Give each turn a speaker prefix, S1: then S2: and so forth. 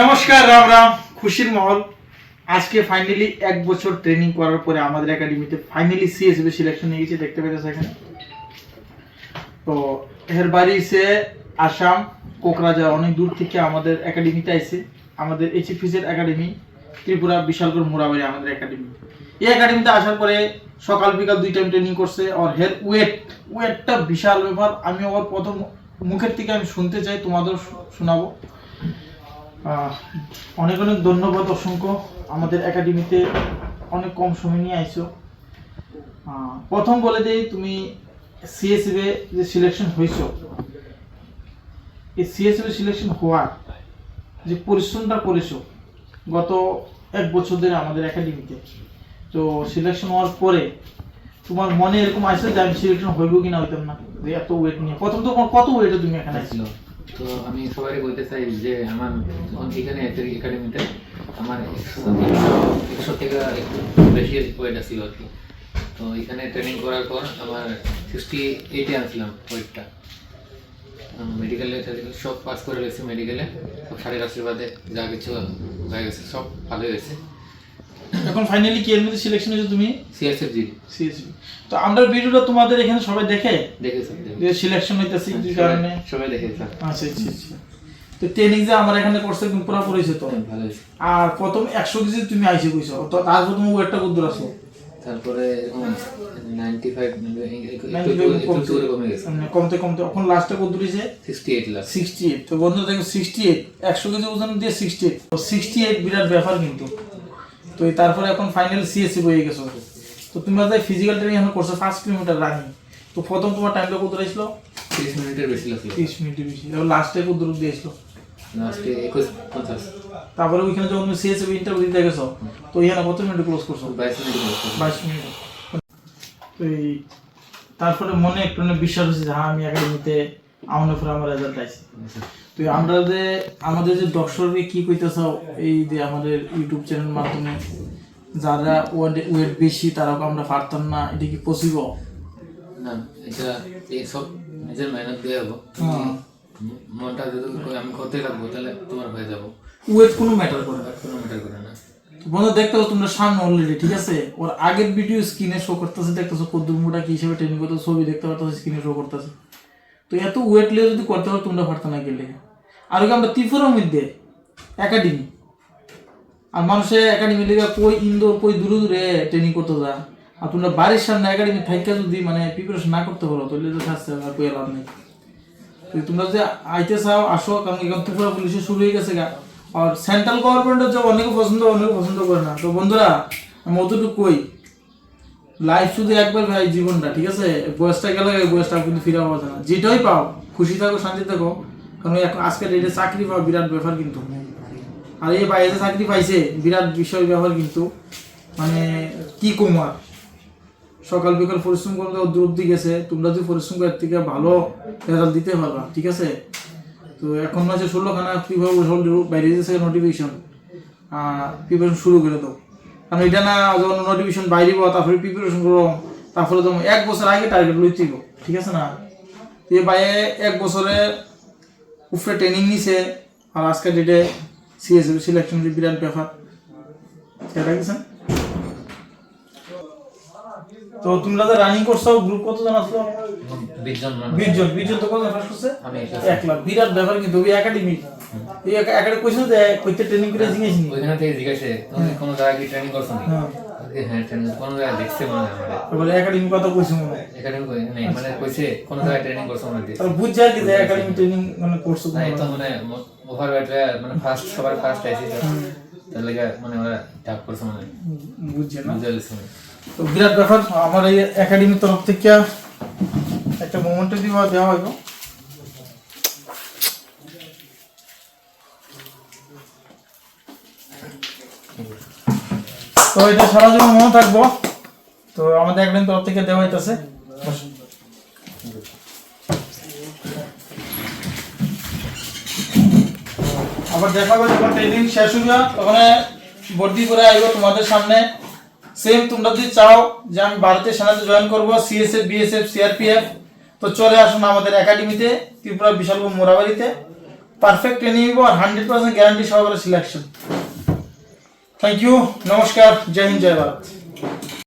S1: নমস্কার, রাম রাম, খুশির মহল। আজকে ফাইনালি এক বছর ট্রেনিং করার পরে আমাদের একাডেমিতে ফাইনালি সিএসবি সিলেকশন হয়ে গেছে, দেখতে পেয়েছে এখানে তো এর বাড়ি সে আসাম কোকরাঝার অনেক দূর থেকে আমাদের একাডেমিতে আইছে। আমাদের এইচ ফিজের একাডেমি ত্রিপুরা বিশালগড় মোড়াবাড়ি আমাদের একাডেমি এই একাডেমিতে আসার পরে সকাল বিকাল দুই টাইম ট্রেনিং করছে, আর হের ওয়েট ওয়েটটা বিশাল ব্যাপার। আমি ওর প্রথম মুখের থেকে আমি শুনতে চাই, তোমাদের শোনাবো। অনেক অনেক ধন্যবাদ অসংখ্য। আমাদের একাডেমিতে অনেক কম সময় নিয়ে আইছো। প্রথম বলে দেই, তুমি সিএসএফে যে সিলেকশন হয়েছো এই সিএসএফে সিলেকশন হওয়ার যে পরিশ্রমটা করেছ গত এক বছর ধরে আমাদের একাডেমিতে, তো সিলেকশন হওয়ার পরে তোমার মনে এরকম আসছে যে আমি সিলেকশন হইব কিনা হইতাম না, যে এত ওয়েট নিয়ে। প্রথম তো কত ওয়েটে তুমি এখানে
S2: ছিল তো আমি সবাই বলতে চাই যে আমার এখানে একাডেমিতে আমার একশো থেকে একটু বেশি ওয়েট ছিল আর কি। তো এখানে ট্রেনিং করার পর আমার সিক্সটি এইটে আনছিলাম ওয়েটটা মেডিকেলে সব পাস করে গেছি মেডিকেলে সব শারীর আশীর্বাদে যা কিছু হয়ে গেছে, সব ভালো হয়েছে।
S1: এখন ফাইনালি কি এর মধ্যে সিলেকশন হয়েছে তুমি
S2: সিএসএফ জি
S1: সিএসবি তো আমরা ভিডিওটা তোমাদের এখানে সবাই দেখে
S2: দেখেছি
S1: যে সিলেকশন হইতেছে কি কারণে
S2: সবাই দেখেছে
S1: আচ্ছা আচ্ছা আচ্ছা তো ট্রেনিং যে আমার এখানে করছে তুমি পুরা পড়েছে তো আর প্রথম একশো কেজি তুমি আইসে কইছো তো তারপর তুমি ওয়েটটা কত দূর আসো
S2: তারপরে
S1: কমতে মানে কমতে এখন লাস্টে কত তো বন্ধু দেখো সিক্সটি এইট একশো কেজি ওজন দিয়ে সিক্সটি এইট তো সিক্সটি এইট বিরাট ব্যাপার কিন্তু তো তারপরে এখন ফাইনাল সিএসসি হয়ে গেছো তো তোমরা যে ফিজিক্যাল ট্রেনিং এখন করছ পাঁচ কিলোমিটার রানিং তো প্রথম তোমার টাইমটা কত রয়েছিল?
S2: তিরিশ মিনিটের বেশি লাগল
S1: তিরিশ মিনিটের বেশি। এবং লাস্টে কত দূর দিয়েছিল?
S2: লাস্টে একুশ পঞ্চাশ।
S1: তারপরে ওইখানে যখন তুমি সিএসসি ইন্টারভিউ দিতে গেছো তো এখানে কত মিনিট ক্লোজ করছ?
S2: বাইশ মিনিট লাগল।
S1: বাইশ মিনিট। তো এই তারপরে মনে একটু বিশ্বাস হচ্ছে যে হ্যাঁ আমি একাডেমিতে আমার উপরে আমার রেজাল্ট আইছে তো আমরা যে আমাদের যে দর্শককে কি কইতেছ এই যে আমাদের ইউটিউব চ্যানেল মাধ্যমে যারা ওয়েট বেশি আমরা পারতাম না এটা কি পসিবল
S2: না এটা নিজের মেহনত দিয়ে যাব
S1: হ্যাঁ।
S2: মনটা যদি আমি করতে থাকব তাহলে তোমার হয়ে যাব।
S1: ওয়েট কোনো ম্যাটার করে না।
S2: কোনো ম্যাটার করে না।
S1: বন্ধু দেখতে পাচ্ছ তোমরা সামনে অলরেডি ঠিক আছে? ওর আগের ভিডিও স্ক্রিনে শো করতেছে দেখতেছো কদ্দুর মুটা কি হিসেবে ট্রেনিং করতে ছবি দেখতে পাচ্ছ স্ক্রিনে শো করতেছে। তো এত ওয়েট লিয়ে যদি করতে পারো তোমরা পারতো না গেলে। আর ওকে আমরা ত্রিপুরার মধ্যে একাডেমি আর মানুষের একাডেমি লেগে কই ইন্দোর কই দূরে দূরে ট্রেনিং করতে যা আর তোমরা বাড়ির সামনে একাডেমি থাইকা যদি মানে প্রিপারেশন না করতে পারো, তাহলে তো থাকছে আর কই লাভ নেই। তোমরা যে আইতে চাও, আসো, কারণ এখন ত্রিপুরা পুলিশে শুরু হয়ে গেছে গা। আর সেন্ট্রাল গভর্নমেন্টের জব অনেকে পছন্দ অনেকে পছন্দ করে না। তো বন্ধুরা, আমি অতটুকু কই লাইফ শুধু একবার ভাই জীবনটা, ঠিক আছে? বয়সটা গেলে ওই বয়সটা কিন্তু ফিরে পাওয়া যায় না। যেটাই পাও, খুশি থাকো শান্তি থাকো। কারণ এখন আজকের ডেটে চাকরি পাওয়া বিরাট ব্যাপার কিন্তু। আর এই বাইরে চাকরি পাইছে, বিরাট বিষয় ব্যাপার কিন্তু। মানে কি কুমার সকাল বিকাল পরিশ্রম করতে দূর অব্দি গেছে। তোমরা যদি পরিশ্রম করে থেকে ভালো রেজাল্ট দিতে পারবা, ঠিক আছে? তো এখন মাসে ষোলো খানা কীভাবে বাইরে যেছে নোটিফিকেশন প্রিপারেশন শুরু করে দাও। কারণ এটা না যখন নোটিফিকেশন বাইরে পাবো তারপরে প্রিপারেশন করো তারপরে তোমার এক বছর আগে টার্গেট লইতেইব, ঠিক আছে না? এ বাইরে এক বছরে উপরে ট্রেনিং নিছে, আর আজকের ডেটে সিএসএফ সিলেকশন বিরাট ব্যাপার সেটা গেছেন তো তোমরা যে রানিং করছ গ্রুপ কতজন আসলো?
S2: বিশজন মানুষ।
S1: বিশ জন বিশ জন তো কত ফার্স্ট করছে?
S2: আমি
S1: এক লাখ। বিরাট ব্যাপার কিন্তু ওই একাডেমি এই একাডেমি কইছো যে কইতে ট্রেনিং করে জিনিস নি
S2: ওইখানে থেকে জিজ্ঞাসে তুমি কোনো জায়গায় কি ট্রেনিং করছ নি
S1: হ্যাঁ।
S2: হ্যাঁ ট্রেনিং কোনো জায়গায় দেখছে মনে হয়
S1: তারপরে একাডেমি কথা কইছো মনে হয়।
S2: এখানে নেই মানে কইছে কোন জায়গায় ট্রেনিং করছ মনে হয়।
S1: তাহলে বুঝ যায় কি যে একাডেমি ট্রেনিং মানে করছ
S2: না তো মানে ওভার মানে ফার্স্ট সবার ফার্স্ট আইছি লেগে মানে ওরা টাপ করছে মানে
S1: বুঝছে না। তো বিরাট ব্যাপার আমার এই একাডেমির তরফ থেকে একটা মোমেন্ট দিবা দেওয়া হইব। তো এটা সারা জীবন মনে থাকব। তো আমাদের একদিন তরফ থেকে দেওয়া হইতেছে। আবার দেখা হবে যখন ট্রেনিং শেষ হইবা তখন ভর্তি করে আইব তোমাদের সামনে। সেম তোমরা যদি চাও যে আমি ভারতের সেনাতে জয়েন করব সিএসএফ বিএসএফ সিআরপিএফ তো চলে আসুন আমাদের একাডেমিতে ত্রিপুরা বিশালপুর মোরাবাড়িতে। পারফেক্ট ট্রেনিং দিব আর হান্ড্রেড পার্সেন্ট গ্যারান্টি সহকারে সিলেকশন থ্যাংক ইউ নমস্কার, জয় হিন্দ, জয় ভারত।